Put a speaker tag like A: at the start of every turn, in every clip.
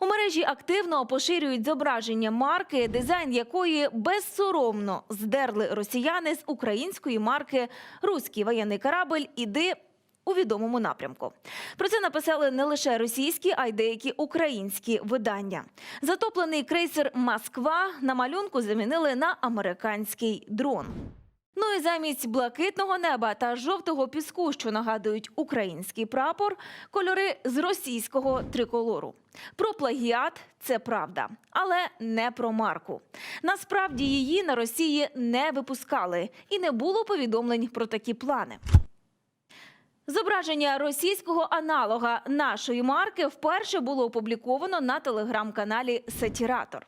A: У мережі активно поширюють зображення марки, дизайн якої безсоромно здерли росіяни з української марки Руський воєнний корабль іди. У відомому напрямку про це написали не лише російські, а й деякі українські видання. Затоплений крейсер Москва на малюнку замінили на американський дрон. Ну і замість блакитного неба та жовтого піску, що нагадують український прапор, кольори з російського триколору. Про плагіат це правда, але не про марку. Насправді її на Росії не випускали і не було повідомлень про такі плани. Зображення російського аналога нашої марки вперше було опубліковано на телеграм-каналі Сатіратор.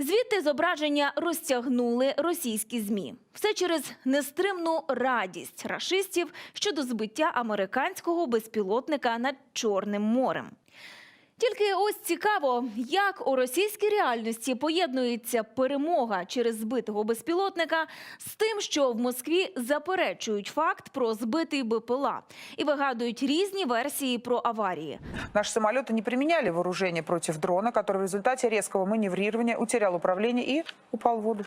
A: Звідти зображення розтягнули російські змі. Все через нестримну радість рашистів щодо збиття американського безпілотника над Чорним морем. Тільки ось цікаво, як у російській реальності поєднується перемога через збитого безпілотника з тим, що в Москві заперечують факт про збитий БПЛА і вигадують різні версії про аварії.
B: Наши самолеты не применяли вооружение против дрона, который в результате резкого маневрирования утерял управление и упал в воду.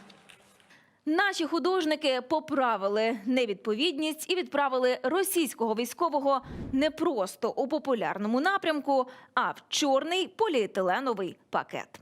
A: Наші художники поправили невідповідність і відправили російського військового не просто у популярному напрямку, а в чорний поліетиленовий пакет.